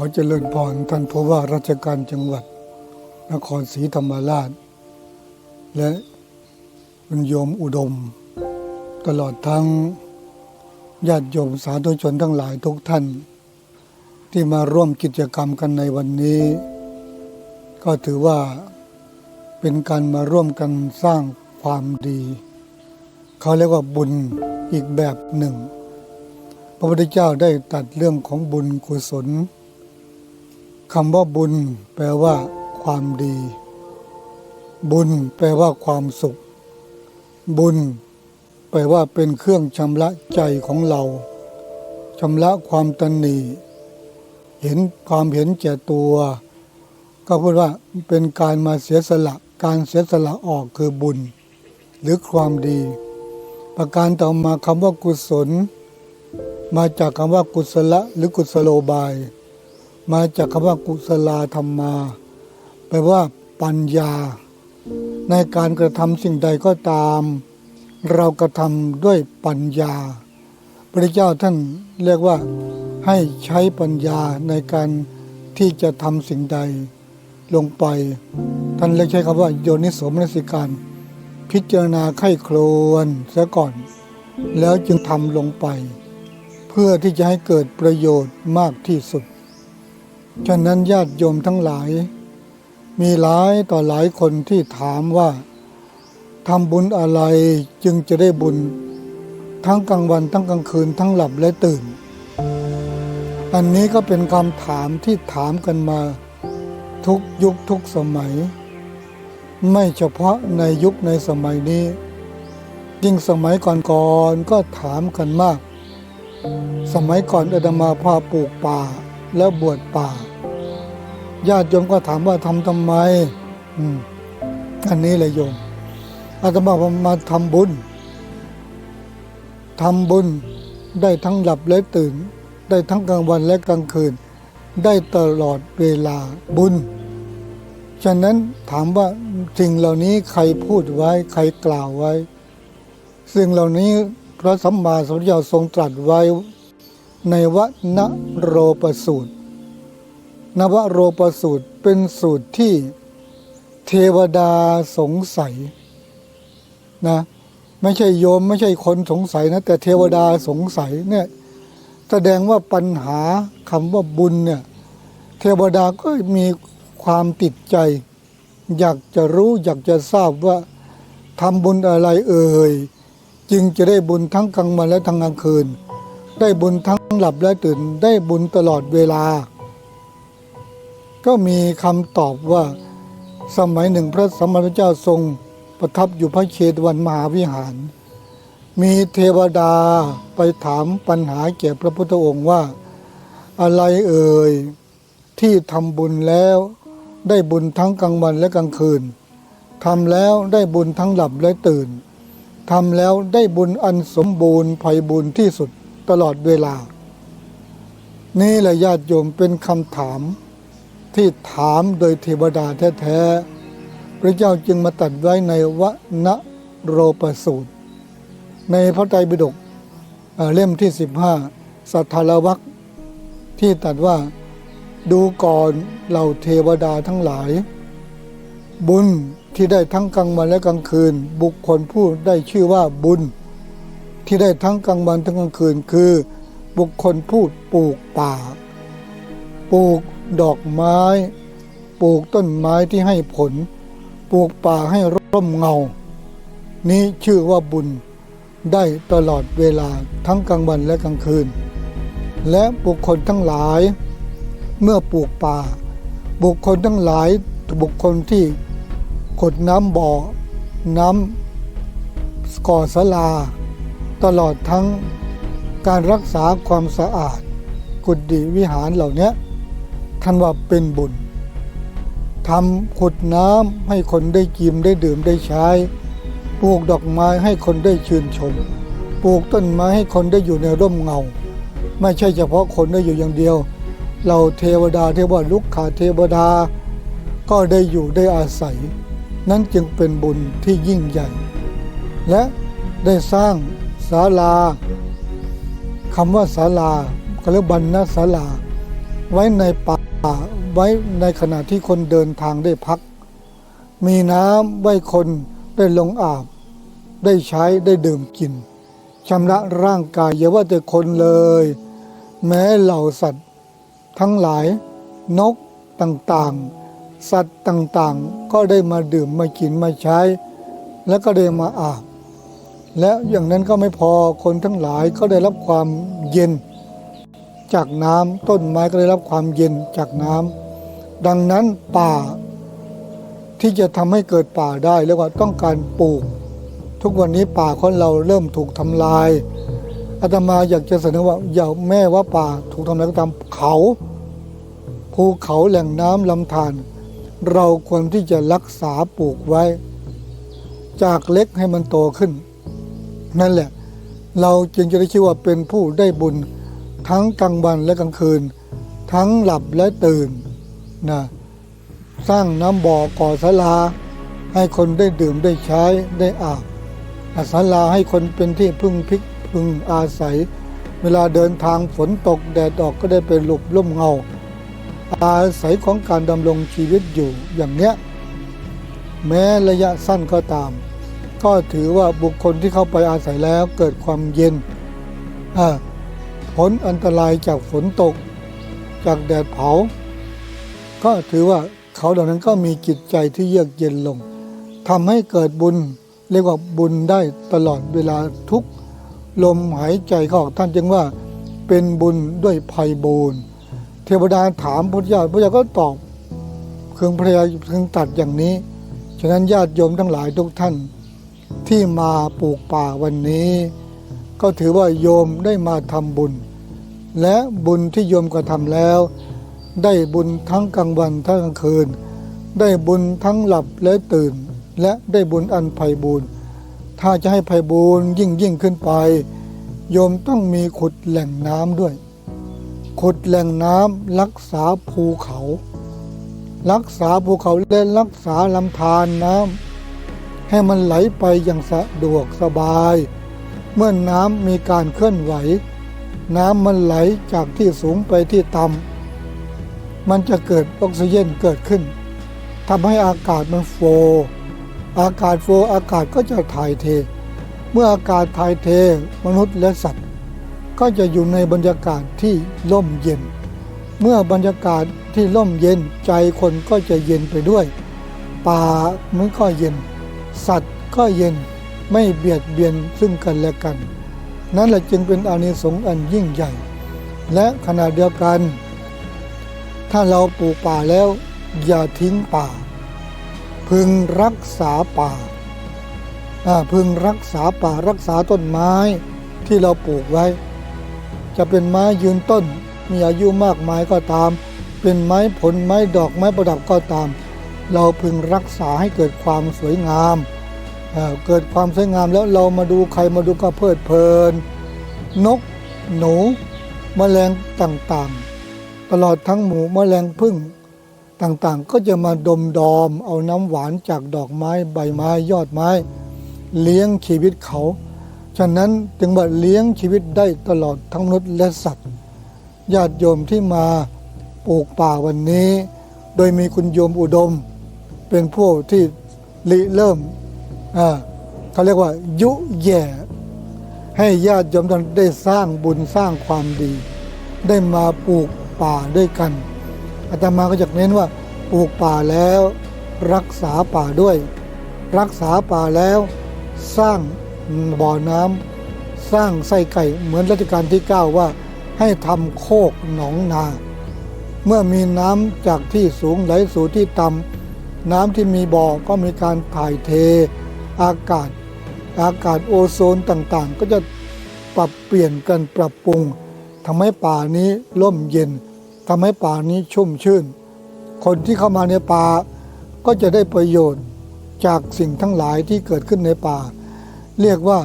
ขอเจริญพรท่านผู้ว่าราชการจังหวัด นครศรีธรรมราช และคุณโยมอุดม ตลอดทั้งญาติโยมสาธุชนทั้งหลายทุกท่าน ที่มาร่วมกิจกรรมกันในวันนี้ ก็ถือว่าเป็นการมาร่วมกันสร้างความดี เขาเรียกว่าบุญอีกแบบหนึ่ง พระพุทธเจ้าได้ตัดเรื่องของบุญกุศล คำว่าบุญแปลว่า ความดี บุญแปลว่าความสุข บุญ แปลว่าเป็นเครื่องชำระใจของเราชำระความตันหนีเห็นความเห็นแก่ตัว ก็พูดว่าเป็นการมาเสียสละ การเสียสละออกคือบุญ หรือความดี ประการต่อมาคำว่ากุศล มาจากคำว่ากุศละหรือกุศโลบาย มาจากคำว่ากุศลาธรรมา แปลว่าปัญญา ในการกระทำสิ่งใดก็ตาม เรากระทำด้วยปัญญา พระเจ้าท่านเรียกว่าให้ใช้ปัญญาในการที่จะทำสิ่งใดลงไป ท่านเรียกใช้คำว่าโยนิสมนสิการ พิจารณาไข้ครวนเสียก่อน แล้วจึงทำลงไป เพื่อที่จะให้เกิดประโยชน์มากที่สุด ฉะนั้นญาติโยมทั้งหลาย มีหลายต่อหลายคนที่ถามว่าทำบุญอะไรจึงจะได้บุญ ทั้งกลางวันทั้งกลางคืนทั้งหลับและตื่น อันนี้ก็เป็นคำถามที่ถามกันมาทุกยุคทุกสมัย ไม่เฉพาะในยุคในสมัยนี้ ยิ่งสมัยก่อนๆก็ถามกันมาก สมัยก่อนอาตมาพาปลูกป่าแล้วบวชป่า ญาติโยมก็ถามว่าทำทำไม อืมอันนี้เลยโยมอาตมามาทำบุญทำบุญได้ทั้งหลับและตื่น ได้ทั้งกลางวันและกลางคืน ได้ตลอดเวลาบุญ ฉะนั้นถามว่าสิ่งเหล่านี้ใครพูดไว้ใครกล่าวไว้ สิ่งเหล่านี้พระสัมมาสัมพุทธเจ้าทรงตรัสไว้ในวณโรปสูตร นวโรปสูตรเป็นสูตรที่เทวดาสงสัยนะไม่ใช่โยมไม่ใช่คนสงสัยนะ แต่เทวดาสงสัยเนี่ยแสดงว่าปัญหาคำว่าบุญเนี่ยเทวดาก็มีความติดใจ อยากจะรู้อยากจะทราบว่าทำบุญอะไรเอ่ยจึงจะได้บุญทั้งกลางวันและทั้งกลางคืน ได้บุญทั้งหลับและตื่นได้บุญตลอดเวลา ก็มีคำตอบว่า สมัยหนึ่งพระสัมมาสัมพุทธเจ้าทรงประทับอยู่พระเชตวันมหาวิหาร มีเทวดาไปถามปัญหาแก่พระพุทธองค์ว่า อะไรเอ่ยที่ทำบุญแล้วได้บุญทั้งกลางวันและกลางคืนทำแล้วได้บุญทั้งหลับและตื่นทำแล้วได้บุญอันสมบูรณ์ไพ่บุญที่สุดตลอดเวลา นี่แหละญาติโยมเป็นคำถาม ที่ถามโดยเทวดาแท้ๆ พระเจ้าจึงมาตัดไว้ในวณโรปสูตร ในพระไตรปิฎกเอ่อเล่มที่ 15 สัทธารวักที่ตัดว่าดูก่อนเหล่าเทวดาทั้งหลาย บุญที่ได้ทั้งกลางวันและกลางคืน บุคคลผู้ได้ชื่อว่าบุญ ที่ได้ทั้งกลางวันทั้งกลางคืน คือ บุคคลผู้ปลูกป่า ปลูก ดอกไม้ ปลูกต้นไม้ที่ให้ผล ปลูกป่าให้ร่มเงา นี้ชื่อว่าบุญได้ตลอดเวลาทั้งกลางวันและกลางคืน และบุคคลทั้งหลาย เมื่อปลูกป่า บุคคลทั้งหลายบุคคลที่กดน้ำบ่อ น้ำก่อสลา ตลอดทั้งการรักษาความสะอาด กุฏิวิหารเหล่านี้ ท่านว่าเป็นบุญทำขุดน้ำให้คนได้กินได้ดื่มได้ใช้ ปลูกดอกไม้ให้คนได้ชื่นชม ปลูกต้นไม้ให้คนได้อยู่ในร่มเงา ไม่ใช่เฉพาะคนได้อยู่อย่างเดียว เราเทวดาเทวลุกขาเทวดา ก็ได้อยู่ได้อาศัย นั่นจึงเป็นบุญที่ยิ่งใหญ่ และได้สร้างศาลาคำว่าศาลาก็เรียกบรรณศาลา ไว้ในป่า ไว้ในขณะที่คนเดินทางได้พัก มีน้ำไว้คนได้ลงอาบ ได้ใช้ได้ดื่มกินชำระร่างกายอย่าว่าแต่คนเลย แม้เหล่าสัตว์ ทั้งหลาย นกต่างๆ สัตว์ต่างๆ ก็ได้มาดื่มมากินมาใช้ แล้วก็ได้มาอาบ และอย่างนั้นก็ไม่พอคนทั้งหลายก็ได้รับความเย็น จากน้ำต้นไม้ก็ได้รับความเย็นจากน้ำดังนั้นป่า ที่จะทำให้เกิดป่าได้เรียกว่าต้องการปลูก ทุกวันนี้ป่าของเราเริ่มถูกทำลายอาตมาอยากจะเสนอว่าอย่าแม่ว่าป่าถูกทำลายก็ตามเขาภูเขาแหล่งน้ำลำธารเราควรที่จะรักษาปลูกไว้ จากเล็กให้มันโตขึ้น นั่นแหละ เราจึงจะได้ชื่อว่าเป็นผู้ได้บุญ ทั้งกลางวันและกลางคืน ทั้งหลับและตื่นนะสร้างน้ำบ่อก่อศาลา ให้คนได้ดื่มได้ใช้ได้อาบอาศาลาให้คนเป็นที่พึ่งพิกพึ่งอาศัย เวลาเดินทางฝนตกแดดออกก็ได้ไปหลบร่มเงา อาศัยของการดำรงชีวิตอยู่อย่างเนี้ยแม้ระยะสั้นก็ตาม ก็ถือว่าบุคคลที่เข้าไปอาศัยแล้วเกิดความเย็นอ่า ผลอันตรายจากฝนตก จากแดดเผา ก็ถือว่าเขาเหล่านั้นก็มีจิตใจที่เยือกเย็นลงทำให้เกิดบุญเรียกว่าบุญได้ตลอดเวลาทุกลมหายใจขออกท่านจึงว่าเป็นบุญด้วยภัยบูรณ์เทวดาถามพุทธเจ้าพุทธเจ้าก็ตอบเครื่องพระยาเครื่องตัดอย่างนี้ ฉะนั้นญาติโยมทั้งหลายทุกท่าน ที่มาปลูกป่าวันนี้ ก็ถือว่าโยมได้มาทำบุญ และบุญที่โยมกระทำแล้ว ได้บุญทั้งกลางวันทั้งกลางคืน ได้บุญทั้งหลับและตื่น และได้บุญอันไพ่บูรณ์ถ้าจะให้ไพ่บูรณ์ยิ่งยิ่งขึ้นไป โยมต้องมีขุดแหล่งน้ำด้วย ขุดแหล่งน้ำรักษาภูเขา รักษาภูเขาและรักษาลำธารน้ำให้มันไหลไปอย่างสะดวกสบาย เมื่อน้ำมีการเคลื่อนไหว น้ำมันไหลจากที่สูงไปที่ต่ำมันจะเกิดออกซิเจนเกิดขึ้นทำให้อากาศมันโฟล์อากาศโฟล์อากาศก็จะถ่ายเท เมื่ออากาศถ่ายเทมนุษย์และสัตว์ ก็จะอยู่ในบรรยากาศที่ร่มเย็น เมื่อบรรยากาศที่ร่มเย็นใจคนก็จะเย็นไปด้วย ป่ามันก็เย็น สัตว์ก็เย็นไม่เบียดเบียนซึ่งกันและกัน นั่นแหละจึงเป็นอานิสงส์อันยิ่งใหญ่ และขณะเดียวกัน ถ้าเราปลูกป่าแล้ว อย่าทิ้งป่า พึงรักษาป่าพึงรักษาป่ารักษาต้นไม้ที่เราปลูกไว้ จะเป็นไม้ยืนต้น มีอายุมากมายก็ตาม เป็นไม้ผลไม้ดอกไม้ประดับก็ตาม เราพึงรักษาให้เกิดความสวยงาม เเกิดความสวยงามแล้วเรามาดูใครมาดูก็เพลิดเพลิน นก หนูแมลงต่างๆ ตลอดทั้งหมูแมลงพึ่งต่างๆ ก็จะมาดมดอมเอาน้ำหวานจากดอกไม้ใบไม้ยอดไม้ เลี้ยงชีวิตเขา ฉะนั้นจึงว่าเลี้ยงชีวิตได้ตลอดทั้งมนุษย์และสัตว์ญาติโยมที่มาปลูกป่าวันนี้ โดยมีคุณโยมอุดม เป็นผู้ที่ริเริ่ม เขาเรียกว่า ยุแย่ ให้ญาติโยมท่านได้สร้างบุญสร้างความดี ได้มาปลูกป่าด้วยกันอาตมาก็อยากเน้นว่าปลูกป่าแล้ว รักษาป่าด้วย รักษาป่าแล้ว สร้างบ่อน้ำสร้างไส้ไก่เหมือนรัชกาลที่ 9 ว่า ให้ทำโคกหนองนา เมื่อมีน้ำจากที่สูงไหลสู่ที่ต่ำน้ำที่มีบ่อก็มีการถ่ายเท อากาศ อากาศโอโซนต่างๆ ก็จะปรับเปลี่ยนกันปรับปรุงทำให้ป่านี้ร่มเย็นทำให้ป่านี้ชุ่มชื่น คนที่เข้ามาในป่าก็จะได้ประโยชน์จากสิ่งทั้งหลายที่เกิดขึ้นในป่า เรียกว่า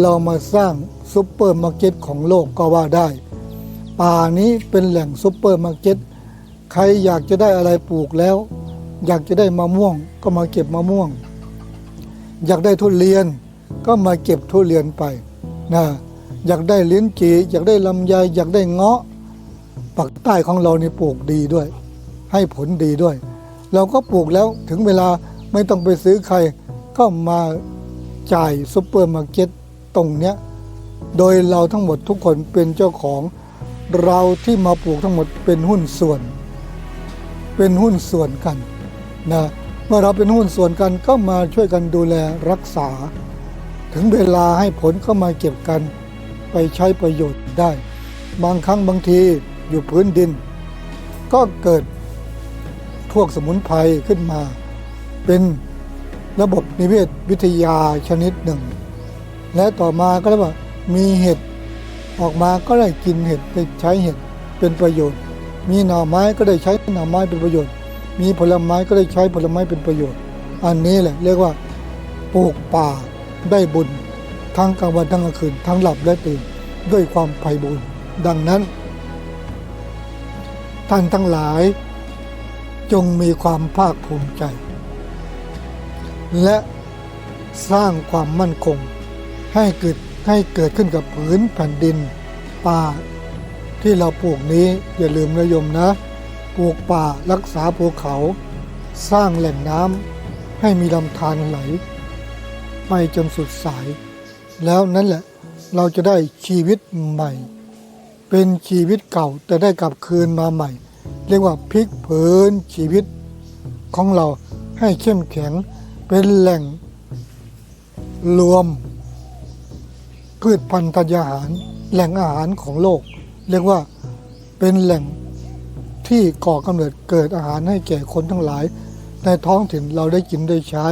เรามาสร้างซุปเปอร์มาร์เก็ตของโลกก็ว่าได้ ป่านี้เป็นแหล่งซุปเปอร์มาร์เก็ตใครอยากจะได้อะไรปลูกแล้ว อยากจะได้มะม่วงก็มาเก็บมะม่วง อยากได้ทุเรียนก็มาเก็บทุเรียนไปนะอยากได้ลิ้นจี่อยากได้ลำไยอยากได้เงาะปักใต้ของเรานี่ปลูกดีด้วย ให้ผลดีด้วย เราก็ปลูกแล้วถึงเวลาไม่ต้องไปซื้อใคร ก็มาจ่ายซุปเปอร์มาร์เก็ตตรงเนี้ยโดยเราทั้งหมดทุกคนเป็นเจ้าของ เราที่มาปลูกทั้งหมดเป็นหุ้นส่วน เป็นหุ้นส่วนกันนะ เมื่อเราเป็นหุ้นส่วนกันก็มาช่วยกันดูแลรักษา ถึงเวลาให้ผลก็มาเก็บกัน ไปใช้ประโยชน์ได้ บางครั้งบางทีอยู่พื้นดิน ก็เกิดพวกสมุนไพรขึ้นมา เป็นระบบนิเวศวิทยาชนิดหนึ่ง และต่อมาก็เรียกว่ามีเห็ดออกมาก็ได้กินเห็ดได้ใช้เห็ดเป็นประโยชน์ มีหน่อไม้ก็ได้ใช้หน่อไม้เป็นประโยชน์ มีผลไม้ก็ได้ใช้ผลไม้เป็นประโยชน์ อันนี้แหละเรียกว่าปลูกป่าได้บุญ ทั้งกลางวันทั้งกลางคืนทั้งหลับและตื่นด้วยความไพ่บุญดังนั้น ท่านทั้งหลายจงมีความภาคภูมิใจ และสร้างความมั่นคง ให้เกิดให้เกิดขึ้นกับผืนแผ่นดินป่าที่เราปลูกนี้อย่าลืมนะโยมนะ ปลูกป่ารักษาภูเขา สร้างแหล่งน้ำให้มีลำธารไหล ไปจนสุดสาย แล้วนั่นแหละเราจะได้ชีวิตใหม่ เป็นชีวิตเก่าแต่ได้กลับคืนมาใหม่ เรียกว่าพลิกเผืนชีวิตของเราให้เข้มแข็งเป็นแหล่ง รวม พืชพันธุ์ธัญญาหาร แหล่งอาหารของโลก เรียกว่าเป็นแหล่ง ที่ก่อกำเนิดเกิดอาหารให้แก่คนทั้งหลาย ในท้องถิ่นเราได้กินได้ใช้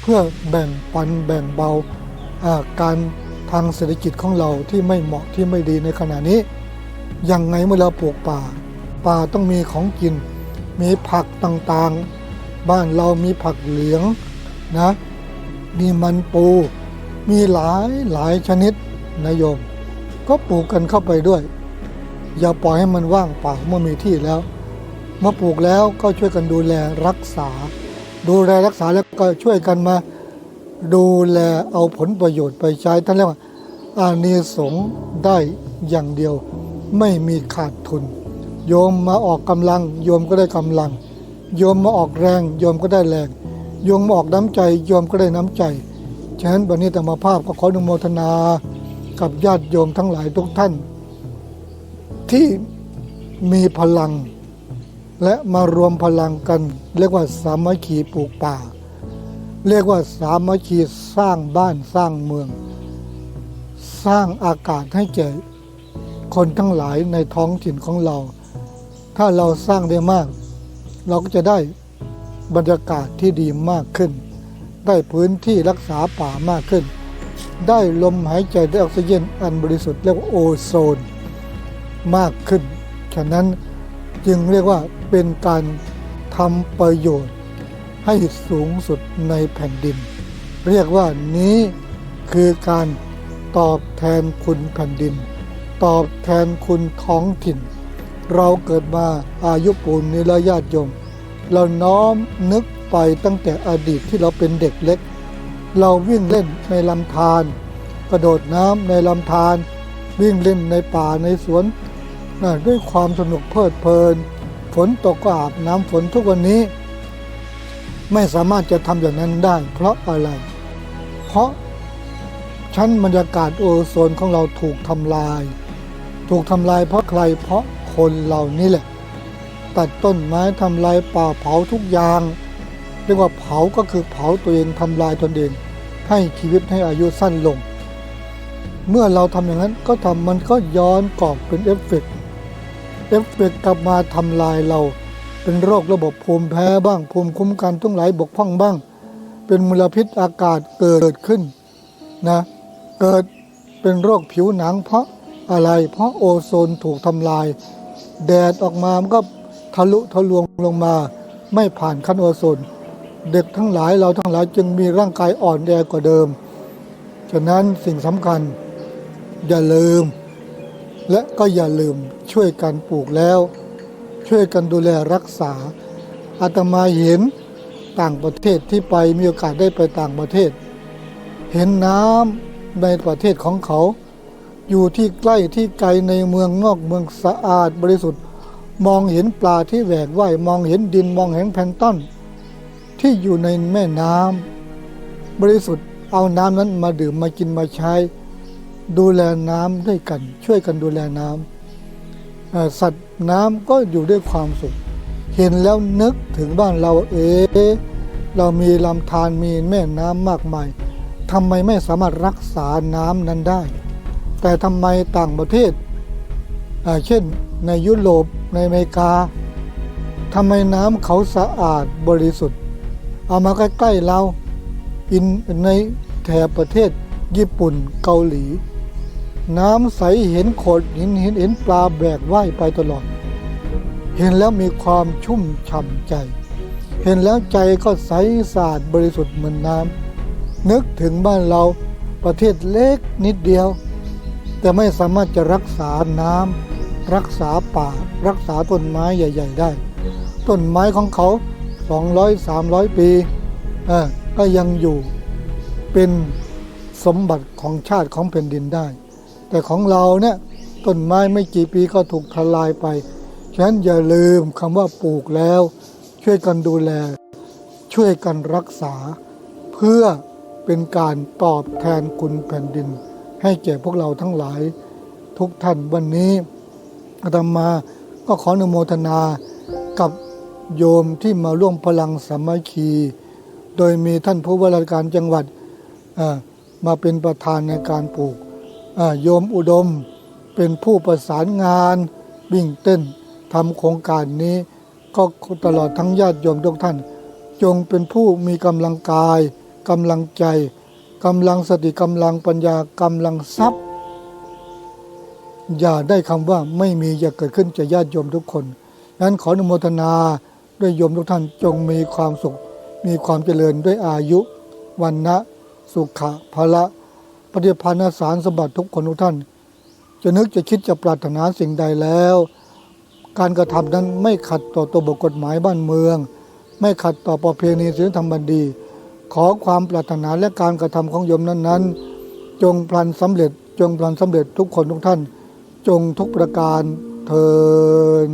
เพื่อแบ่งปันแบ่งเบาาการทางเศรษฐกิจของเราที่ไม่เหมาะที่ไม่ดีในขณะนี้ยังไงเมื่อเราปลูกป่า ป่าต้องมีของกิน มีผักต่างๆ บ้านเรามีผักเหลืองนะมีมันปู มีหลายหลายชนิดนะโยม ก็ปลูกกันเข้าไปด้วย อย่าปล่อยให้มันว่างเปล่าเมื่อมีที่แล้วเมื่อปลูกแล้วก็ช่วยกันดูแลรักษา ดูแลรักษาแล้วก็ช่วยกันมา ดูแลเอาผลประโยชน์ไปใช้ท่านเรียกว่าอานิสงส์ได้อย่างเดียว ไม่มีขาดทุน โยมมาออกกำลัง โยมก็ได้กำลัง โยมมาออกแรง โยมก็ได้แรง โยมมาออกน้ำใจ โยมก็ได้น้ำใจฉะนั้นวันนี้ธรรมภาพก็ขออนุโมทนา กับญาติโยมทั้งหลายทุกท่าน ที่มีพลัง และมารวมพลังกัน เรียกว่าสามัคคีปลูกป่า เรียกว่าสามัคคีสร้างบ้านสร้างเมือง สร้างอากาศให้แก่คนทั้งหลายในท้องถิ่นของเรา ถ้าเราสร้างได้มาก เราก็จะได้บรรยากาศที่ดีมากขึ้น ได้พื้นที่รักษาป่ามากขึ้น ได้ลมหายใจได้ออกซิเจนอันบริสุทธิ์เรียกว่าโอโซน มากขึ้น ฉะนั้นจึงเรียกว่าเป็นการทำประโยชน์ให้สูงสุดในแผ่นดิน เรียกว่านี้คือการตอบแทนคุณแผ่นดิน ตอบแทนคุณท้องถิ่น เราเกิดมาอายุปูนนิรญาติยม เราน้อมนึกไปตั้งแต่อดีตที่เราเป็นเด็กเล็ก เราวิ่งเล่นในลำธารกระโดดน้ำในลำธารวิ่งเล่นในป่าในสวน นะด้วยความสนุกเพลิดเพลิน ฝนตกก็อาบน้ำฝนทุกวันนี้ ไม่สามารถจะทำอย่างนั้นได้ เพราะอะไร เพราะชั้นบรรยากาศโอโซนของเราถูกทำลาย ถูกทำลายเพราะใครเพราะคนเหล่านี้แหละ ตัดต้นไม้ทำลายป่าเผาทุกอย่าง เรียกว่าเผาก็คือเผาตัวเองทำลายตนเอง ให้ชีวิตให้อายุสั้นลง เมื่อเราทำอย่างนั้นก็ทำมันก็ย้อนกลับเป็นเอฟเฟกต์ เอฟเฟกกลับมาทำลายเรา เป็นโรคระบบภูมิแพ้บ้าง ภูมิคุ้มกันทั้งหลายบกพร่องบ้าง เป็นมลพิษอากาศเกิดขึ้นนะเกิดเป็นโรคผิวหนังเพราะอะไรเพราะโอโซนถูกทำลาย แดดออกมามันก็ทะลุทะลวงลงมา ไม่ผ่านขั้นโอโซน เด็กทั้งหลายเราทั้งหลายจึงมีร่างกายอ่อนแอกว่าเดิม ฉะนั้นสิ่งสำคัญ อย่าลืม และก็อย่าลืมช่วยกันปลูกแล้ว ช่วยกันดูแลรักษาอาตมาเห็นต่างประเทศที่ไปมีโอกาสได้ไปต่างประเทศ เห็นน้ำในประเทศของเขา อยู่ที่ใกล้ที่ไกลในเมืองนอกเมืองสะอาดบริสุทธิ์ มองเห็นปลาที่แหวกว่ายมองเห็นดินมองเห็นแพลงก์ต้นที่อยู่ในแม่น้ำบริสุทธิ์เอาน้ำนั้นมาดื่มมากินมาใช้ ดูแลน้ำด้วยกัน ช่วยกันดูแลน้ำเอ่อสัตว์น้ำก็อยู่ด้วยความสุข เห็นแล้วนึกถึงบ้านเราเอะเรามีลำธารมีแม่น้ำมากมายทำไมไม่สามารถรักษาน้ำนั้นได้ แต่ทำไมต่างประเทศ เช่นในยุโรปในอเมริกาทำไมน้ำเขาสะอาดบริสุทธิ์ เอามาใกล้ๆเราอินในแถบประเทศญี่ปุ่นเกาหลี น้ำใสเห็นโขดหินเห็นเห็นปลาแบกว่ายไปตลอด เห็นแล้วมีความชุ่มฉ่ำใจ เห็นแล้วใจก็ใสสะอาดบริสุทธิ์เหมือนน้ำนึกถึงบ้านเราประเทศเล็กนิดเดียว แต่ไม่สามารถจะรักษาน้ำรักษาป่า รักษาต้นไม้ใหญ่ ๆ ได้ ต้นไม้ของเขา 200 300 ปีก็ยังอยู่เป็นสมบัติของชาติของแผ่นดินได้ แต่ของเราเนี่ยต้นไม้ไม่กี่ปีก็ถูกทลายไป ฉะนั้นอย่าลืมคำว่าปลูกแล้ว ช่วยกันดูแล ช่วยกันรักษา เพื่อเป็นการตอบแทนคุณแผ่นดิน ให้แก่พวกเราทั้งหลาย ทุกท่านวันนี้อาตมาก็ขออนุโมทนากับโยมที่มาร่วมพลังสามัคคี โดยมีท่านผู้ว่าราชการจังหวัดมาเป็นประธานในการปลูก โยมอุดมเป็นผู้ประสานงานวิ่งเต้นทำโครงการนี้ ก็ตลอดทั้งญาติโยมทุกท่าน จงเป็นผู้มีกำลังกายกำลังใจกำลังสติกำลังปัญญากำลังทรัพย์ อย่าได้คำว่าไม่มีอย่าเกิดขึ้นจากญาติโยมทุกคนนั้นขออนุโมทนาด้วยโยมทุกท่านจงมีความสุข มีความเจริญด้วยอายุ วันนะสุขะพละ ปฏิภาณสารสมบัติทุกคนทุกท่าน จะนึกจะคิดจะปรารถนาสิ่งใดแล้ว การกระทำนั้นไม่ขัดต่อตัวบทกฎหมายบ้านเมือง ไม่ขัดต่อประเพณีศีลธรรมบันดี ขอความปรารถนาและการกระทำของโยมนั้นๆ จงพลันสำเร็จจงพลันสำเร็จทุกคนทุกท่าน จงทุกประการเทิน